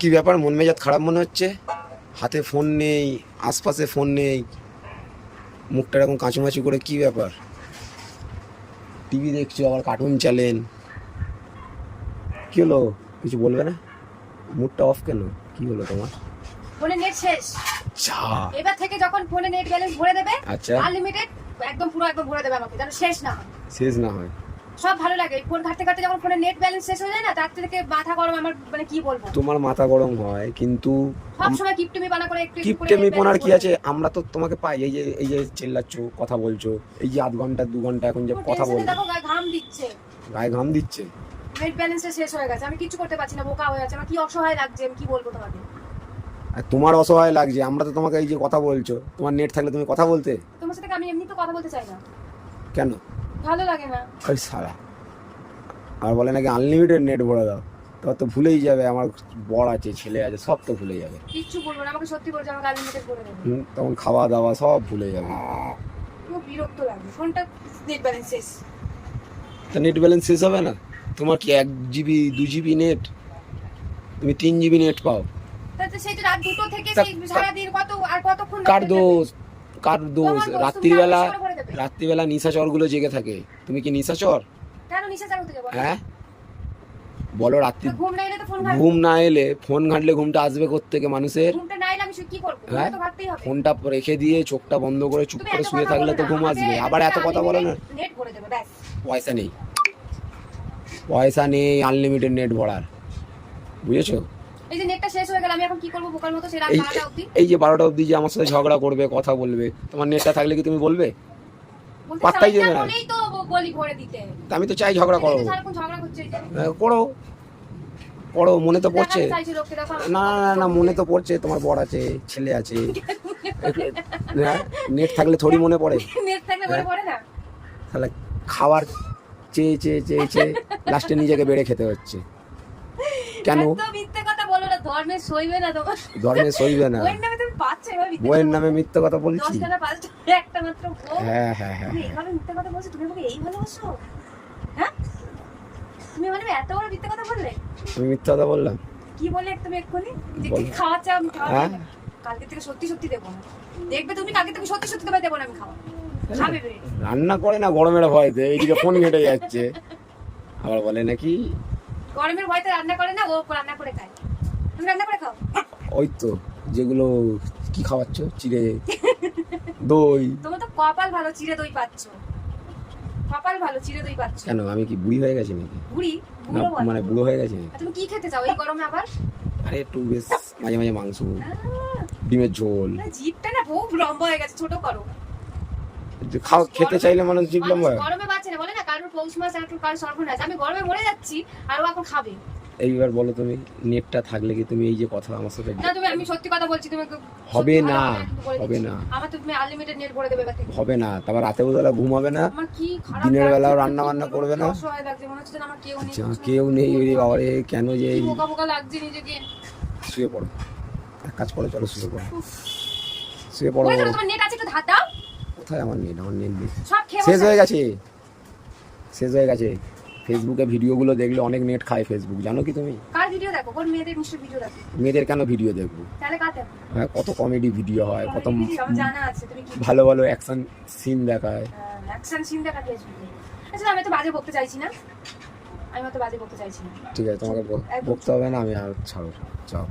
কি ব্যাপার? মন মেজাজ খারাপ মনে হচ্ছে? হাতে ফোন নেই আশপাশে ফোন নেই। মুখটা এরকম কাঁচুমাচু করে কি ব্যাপার? টিভি দেখছ আবার কার্টুন চালেন কি হলো? কিছু বলবে না? মুডটা অফ কেন? কি হলো তোমার? ফোনে নেট শেষ। যা এবার থেকে যখন ফোনে নেট ব্যালেন্স ভরে দেবে আচ্ছা। আনলিমিটেড একদম পুরো একদম ভরে দেবে আমাকে যেন শেষ না হয়। শেষ না হয়। সব ভালো লাগে। ফোন ঘাটতে ঘাটতে যখন ফোনে নেট ব্যালেন্স শেষ হয়ে যায় না তার থেকে মাথা গরম আমার মানে কি বলব? তোমার মাথা গরম হয় কিন্তু সব সময় কিপটুমি বানা করে একটু কিপটেমি পোনার কি আছে? আমরা তো তোমাকে পাই এই যে এই যে চেল্লাচ্ছ কথা বলছো এই যে আধ ঘণ্টা দু ঘণ্টা এখন যে কথা বলছো। দেখো গায়ে ঘাম দিচ্ছে। গায়ে ঘাম দিচ্ছে? নেট ব্যালেন্স শেষ হয়ে গেছে আমি কিছু করতে পারছি না বোকা হয়ে আছে আমার কি অসহায় লাগছে আমি কি বলব তোমাকে? আর তোমার অসহায় লাগছে আমরা তো তোমাকে এই যে কথা বলছো তোমার নেট থাকলে তুমি কথা বলতে? তোমার সাথে আমি এমনি তো কথা বলতে চাই না? কেন? ভালো লাগে না। ওই সারা। আর বলে নাকি আনলিমিটেড নেট ভরে দাও। তোমার তো ভুলেই যাবে আমার বর আছে ছেলে আছে সব তো ভুলে যাবে। কিচ্ছু বলব না আমাকে সত্যি বলছে আমাকে আনলিমিটেড করে দেবে। তখন খাওয়া দাওয়া সব ভুলে যাবে। খুব বিরক্ত লাগে ফোনটা নেট ব্যালেন্স শেষ। তা নেট ব্যালেন্স শেষ হবে না? তোমার কি এক জিবি দু জিবি নেট তুমি তিন জিবি নেট পাও। তাতে সেই যে রাত দুটো থেকে তা- সেই সারাদিন কত আর কতক্ষণ কার দোষ? কার দোষ, রাত্রিবেলা রাত্রিবেলা নিশাচরগুলো জেগে থাকে। তুমি কি নিশাচর হ্যাঁ? বলো রাত্রি ঘুম না এলে ফোন ঘাঁটলে ঘুমটা আসবে থেকে মানুষের? হ্যাঁ? ফোনটা রেখে দিয়ে চোখটা বন্ধ করে চুপ করে শুয়ে থাকলে তো ঘুম আসবে। আবার এত কথা বলো না। পয়সা নেই। পয়সা নেই আনলিমিটেড নেট ভরার। বুঝেছ? এই যে বারোটা অবধি? যে আমার সাথে ঝগড়া করবে কথা বলবে তোমার নেটটা থাকলে কি তুমি বলবে? পাত্তাই দেবে না। আমি তো চাই ঝগড়া করো। হ্যাঁ, করো। করো মনে তো পড়ছে। না না না মনে তো পড়ছে তোমার বর আছে ছেলে আছে। নেট থাকলে থোড়ি মনে পড়ে। না? তাহলে খাবার চেয়ে চেয়ে চেয়ে চেয়ে লাস্টে নিজেকে বেড়ে খেতে হচ্ছে। কেন? ধর্মে সইবে না ধর্মে সইবে না। বইয়ের নামে মিথ্যে কথা বলো। বলছি একটা মাত্র। হ্যাঁ হ্যাঁ হ্যাঁ এইভাবে মিথ্যে কথা বলছো? তুমি আমাকে এই ভালোবাসো? হ্যাঁ? তুমি মানে এত বড় মিথ্যে কথা বললে? মিথ্যা কথা বললাম কি বললে তুমি এক্ষুনি? যে বলো। কি খাওয়া হ্যাঁ? কালকে থেকে সত্যি সত্যি দেবো না। দেখবে তুমি কালকে থেকে সত্যি সত্যি দেবো না আমি খাওয়া রান্না করে না গরমের ভয়তে? এইদিকে ফোন ঘেটে যাচ্ছে। আবার বলে নাকি? গরমের ভয়তে রান্না করে না ও রান্না করে খায়। তুমি রান্না করে খাও। ওই তো যেগুলো কি খাওয়াচ্ছ? চিড়ে দই। তোমার তো কপাল ভালো চিড়ে দই পাচ্ছ। কপাল ভালো চিড়ে দই পাচ্ছ। কেন? আমি কি বুড়ি হয়ে গেছি নাকি? বুড়ি। মানে বুড়ো হয়ে গেছি। তুমি কি খেতে চাও? এই গরমে আবার? আরে একটু বেশ মাঝে মাঝে মাংস ডিমের ঝোল। জিভটা না খুব লম্বা হয়ে গেছে ছোট করো। খাও খেতে চাইলে মানুষ জিভ লম্বা গরমে বাঁচে না বলে না কারোর পৌষ মাস আর কারোর সর্বনাশ। আমি গরমে মরে যাচ্ছি আর ও এখন খাবে। এইবার বলো তুমি নেটটা থাকলে কি তুমি এই যে কথা আমার সাথে না তুমি আমি সত্যি কথা বলছি তুমি হবে না, হবে না। আমার তো তুমি আনলিমিটেড নেট করে দেবে এবার থেকে। হবে না তারপর রাতে বেলা ঘুমাবে না আমার কি খারাপ দিনের বেলাও রান্না বান্না করবে না? অসহায় লাগছে মনে হচ্ছে যেন আমার কেউ নেই যা কেউ নেই ওরে বাবারে কেন যে এই বোকা বোকা লাগছে নিজেকে। শুয়ে পড়ো। এক কাজ করো চলো শুয়ে পড়ো। শুয়ে পড়ো। তোমার নেট আছে একটু ধার দাও। কোথায় আমার নেট আমার নেট নেই। সব শেষ হয়ে গেছে। শেষ হয়ে গেছে। ফেসবুকে ভিডিওগুলো দেখলে অনেক নেট খায় ফেসবুক জানো কি তুমি? কার ভিডিও দেখো? কোন মেয়েদের নিশ্চয় ভিডিও দেখো। মেয়েদের কেন ভিডিও দেখব? তাহলে কার দেখো? হ্যাঁ কত কমেডি ভিডিও হয় কত জানা আছে তুমি কি ভালো ভালো অ্যাকশন সিন দেখায়। অ্যাকশন সিন দেখা ফেসবুকে আচ্ছা আমি তো বাজে বকতে চাইছি না। আমি তো বাজে বকতে চাইছি না। ঠিক আছে তোমাকে বক- বকতে হবে না আমি আর ছাড়ো যাও।